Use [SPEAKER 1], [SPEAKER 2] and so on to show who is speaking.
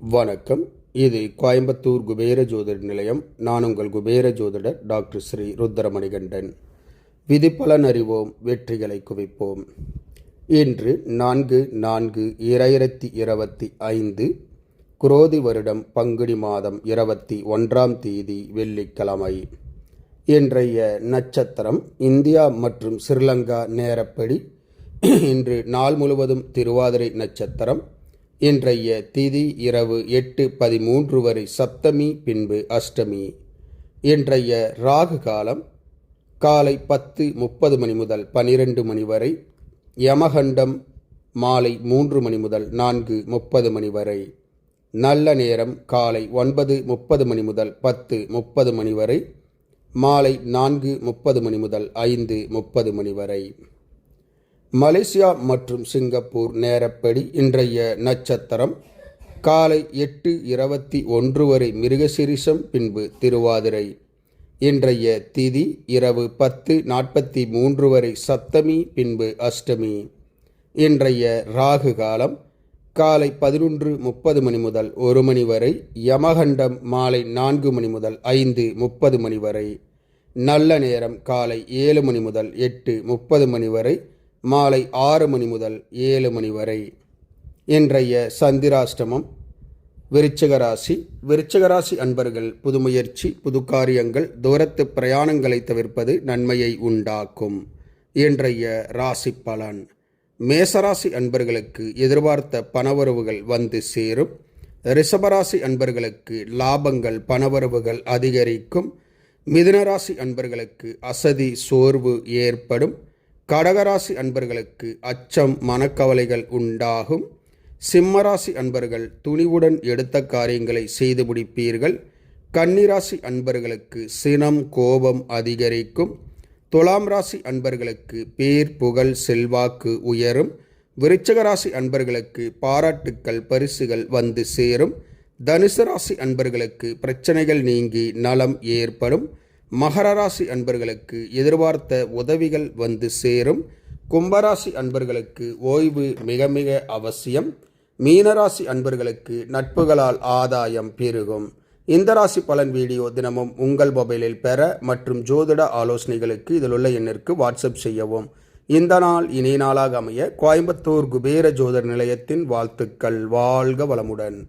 [SPEAKER 1] வணக்கம். இது கோயம்புத்தூர் குபேர ஜோதிட நிலையம். நான் உங்கள் குபேர ஜோதிடர் டாக்டர் ஸ்ரீ ருத்ரமணிகண்டன். விதிப்பலன் அறிவோம் வெற்றிகளை குவிப்போம். இன்று நான்கு நான்கு இரண்டாயிரத்தி இருபத்தி ஐந்து குரோதி வருடம் பங்குனி மாதம் இருபத்தி ஒன்றாம் தேதி வெள்ளிக்கிழமை. இன்றைய நட்சத்திரம் இந்தியா மற்றும் ஸ்ரீலங்கா நேரப்படி இன்று நாள் முழுவதும் திருவாதிரை நட்சத்திரம் இன்றைய திதி இரவு எட்டு பதிமூன்று வரை சப்தமி பின்பு அஷ்டமி. இன்றைய ராகு காலம் காலை பத்து முப்பது மணி முதல் பனிரெண்டு மணி வரை யமகண்டம் மாலை மூன்று மணி முதல் நான்கு முப்பது மணி வரை நல்ல நேரம் காலை ஒன்பது முப்பது மணி முதல் பத்து முப்பது மணி வரை மாலை நான்கு முப்பது மணி முதல் ஐந்து முப்பது மணி வரை. மலேசியா மற்றும் சிங்கப்பூர் நேரப்படி இன்றைய நட்சத்திரம் காலை எட்டு இருபத்தி ஒன்று வரை மிருகசிரிசம் பின்பு திருவாதிரை. இன்றைய திதி இரவு பத்து நாற்பத்தி மூன்று வரை சப்தமி பின்பு அஷ்டமி. இன்றைய ராகு காலம் காலை பதினொன்று முப்பது மணி முதல் ஒரு மணி வரை யமகண்டம் மாலை நான்கு மணி முதல் ஐந்து முப்பது மணி வரை. நல்ல நேரம் காலை ஏழு மணி முதல் எட்டு முப்பது மணி வரை மாலை ஆறு மணி முதல் ஏழு மணி வரை இன்றைய சந்திராஷ்டமம். விருச்சிக ராசி. விருச்சிக ராசி அன்பர்கள் புதுமுயற்சி புது காரியங்கள் தூரத்து பிரயாணங்களை தவிர்ப்பது நன்மையை உண்டாக்கும். இன்றைய ராசி பலன். மேசராசி அன்பர்களுக்கு எதிர்பார்த்த பணவரவுகள் வந்து சேரும். ரிஷபராசி அன்பர்களுக்கு லாபங்கள் பணவரவுகள் அதிகரிக்கும். மிதுனராசி அன்பர்களுக்கு அசதி சோர்வு ஏற்படும். கடகராசி அன்பர்களுக்கு அச்சம் மனக்கவலைகள் உண்டாகும். சிம்மராசி அன்பர்கள் துணிவுடன் எடுத்த காரியங்களை செய்து முடிப்பீர்கள். கன்னிராசி அன்பர்களுக்கு சினம் கோபம் அதிகரிக்கும். துலாம் ராசி அன்பர்களுக்கு பேர் புகழ் செல்வாக்கு உயரும். விருச்சக ராசி அன்பர்களுக்கு பாராட்டுக்கள் பரிசுகள் வந்து சேரும். தனுசு ராசி அன்பர்களுக்கு பிரச்சனைகள் நீங்கி நலம் ஏற்படும். மகரராசி அன்பர்களுக்கு எதிர்பார்த்த உதவிகள் வந்து சேரும். கும்பராசி அன்பர்களுக்கு ஓய்வு மிக மிக அவசியம். மீனராசி அன்பர்களுக்கு நட்புகளால் ஆதாயம் பெருகும். இந்த ராசி பலன் வீடியோ தினமும் உங்கள் மொபைலில் பெற மற்றும் ஜோதிட ஆலோசனைகளுக்கு இதில் உள்ள எண்ணிற்கு வாட்ஸ்அப் செய்யவும். இந்த நாள் இனிய நாளாக அமைய கோயம்புத்தூர் குபேர ஜோதிட நிலையத்தின் வாழ்த்துக்கள். வாழ்க வளமுடன்.